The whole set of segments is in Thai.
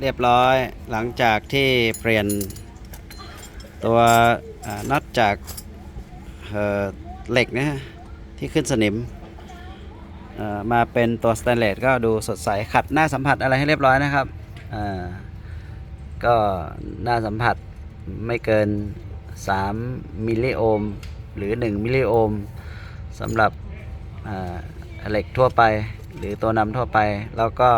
เรียบร้อยหลังจากที่เปลี่ยนตัวน็อตจากเเหล็กนะที่ขึ้นสนิมมาเป็นตัวสแตนเลสก็ดูสดใสขัดหน้าสัมผัสอะไรให้เรียบร้อยนะครับก็หน้าสัมผัสไม่เกิน 3 มิลลิโอห์มหรือ 1 มิลลิโอห์มสำหรับเหล็กทั่วไป หรือตัวนำทั่วไปแล้วก็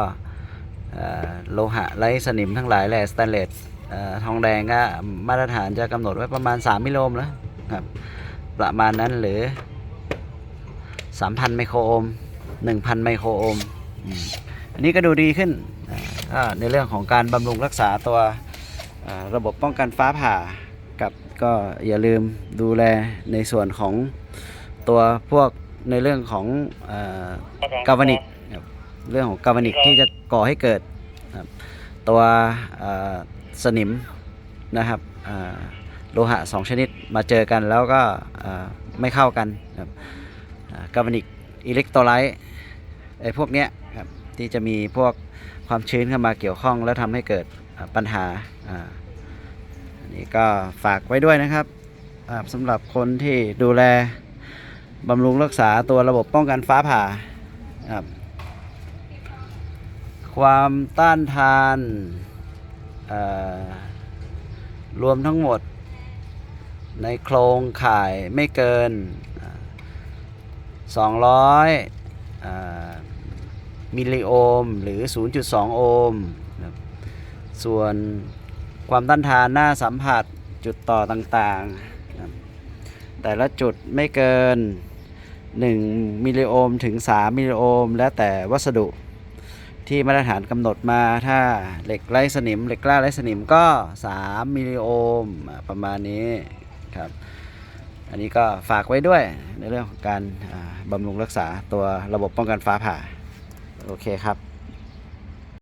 โลหะไร้สนิมทั้งหลายแหละสแตนเลสเอ่อทองแดงก็มาตรฐานจะกำหนดไว้ประมาณ 3 มิลลิโอห์มแล้วครับประมาณนั้นหรือ 3,000 ไมโครโอห์ม1,000 ไมโครโอห์มอืมอันนี้ก็ดูดีขึ้นอ่าก็ในเรื่องของการบำรุงรักษาตัวเอ่อระบบป้องกันฟ้าผ่ากับก็อย่าลืมดูแลในส่วนของตัวพวกในเรื่องของเอ่อกาวานิกครับ เรื่องของกาวานิกที่จะก่อให้เกิดครับตัวเอ่อสนิมนะครับเอ่อโลหะสองชนิดมาเจอกันแล้วก็เอ่อไม่เข้ากันครับอ่ากาวานิกอิเล็กโทรไลต์ไอ้พวกเนี้ยครับที่จะมีพวกความชื้นเข้ามาเกี่ยวข้อง แล้วทำให้เกิดอ่าปัญหาอ่าอันนี้ก็ฝากไว้ด้วยนะครับอ่าสำหรับคนที่ดูแลบำรุงรักษาตัวระบบป้องกันฟ้าผ่าครับ ความต้านทานรวมทั้งหมดในโครงข่ายไม่เกิน 200 มิลลิโอห์มหรือ 0.2 โอห์มส่วนความต้านทานหน้าสัมผัสจุดต่อต่างๆ แต่ละจุดไม่เกิน 1 มิลลิโอห์มถึง 3 มิลลิโอห์มแล้วแต่วัสดุ ที่มาตรฐานกำหนดมาถ้าเหล็กไร้สนิม เหล็กกล้าไร้สนิมก็ 3 มิลลิโอห์มประมาณนี้ครับอันนี้ก็ฝากไว้ด้วยในเรื่องของการบำรุงรักษาตัวระบบป้องกันฟ้าผ่า โอเคครับ